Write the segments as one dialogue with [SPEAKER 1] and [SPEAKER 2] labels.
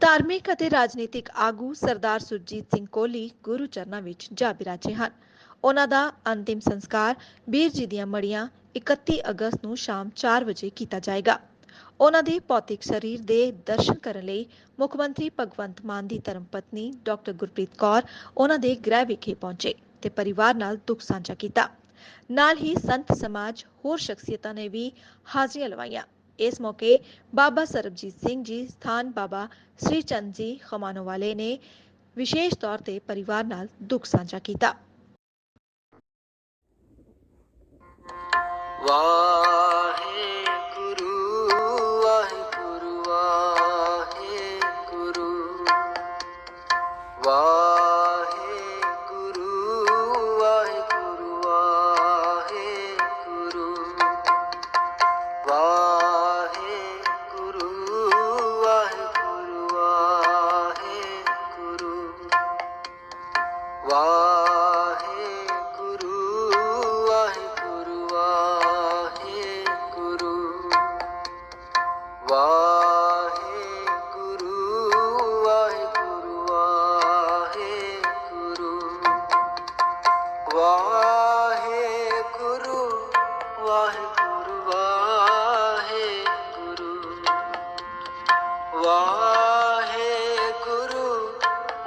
[SPEAKER 1] ਧਾਰਮਿਕ ਅਤੇ ਰਾਜਨੀਤਿਕ ਆਗੂ ਸਰਦਾਰ ਸੁਰਜੀਤ ਸਿੰਘ ਕੋਹਲੀ ਗੁਰੂ ਚਰਨਾਂ ਵਿੱਚ ਜਾ ਬਿਰਾਜੇ ਹਨ। ਉਹਨਾਂ ਦਾ ਅੰਤਿਮ ਸੰਸਕਾਰ ਵੀਰ ਜੀ ਦੀਆਂ ਮੜੀਆਂ 31 ਅਗਸਤ ਨੂੰ ਸ਼ਾਮ 4 ਵਜੇ ਕੀਤਾ ਜਾਏਗਾ। ਉਹਨਾਂ ਦੇ ਭੌਤਿਕ ਸਰੀਰ ਦੇ ਦਰਸ਼ਨ ਕਰਨ ਲਈ ਮੁੱਖ ਮੰਤਰੀ ਭਗਵੰਤ ਮਾਨ ਦੀ ਧਰਮ ਪਤਨੀ ਡਾਕਟਰ ਗੁਰਪ੍ਰੀਤ ਕੌਰ ਉਹਨਾਂ ਦੇ ਗ੍ਰਹਿ ਵਿਖੇ ਪਹੁੰਚੇ ਤੇ ਪਰਿਵਾਰ ਨਾਲ ਦੁੱਖ ਸਾਂਝਾ ਕੀਤਾ। ਨਾਲ ਹੀ ਸੰਤ ਸਮਾਜ ਹੋਰ ਸ਼ਖਸੀਅਤਾਂ ਨੇ ਵੀ ਹਾਜ਼ਰੀਆਂ ਲਵਾਈਆਂ। ਇਸ ਮੌਕੇ ਬਾਬਾ ਸਰਬਜੀਤ ਸਿੰਘ ਜੀ, ਸਥਾਨ ਬਾਬਾ ਸ੍ਰੀ ਚੰਦ ਜੀ ਖਮਾਨੋ ਵਾਲੇ ਨੇ ਵਿਸ਼ੇਸ਼ ਤੌਰ ਤੇ ਪਰਿਵਾਰ ਨਾਲ ਦੁੱਖ ਸਾਂਝਾ ਕੀਤਾ।
[SPEAKER 2] ਵਾਹਿਗੁਰੂ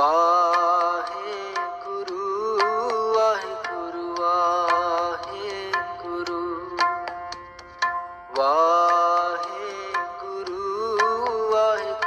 [SPEAKER 2] 啊。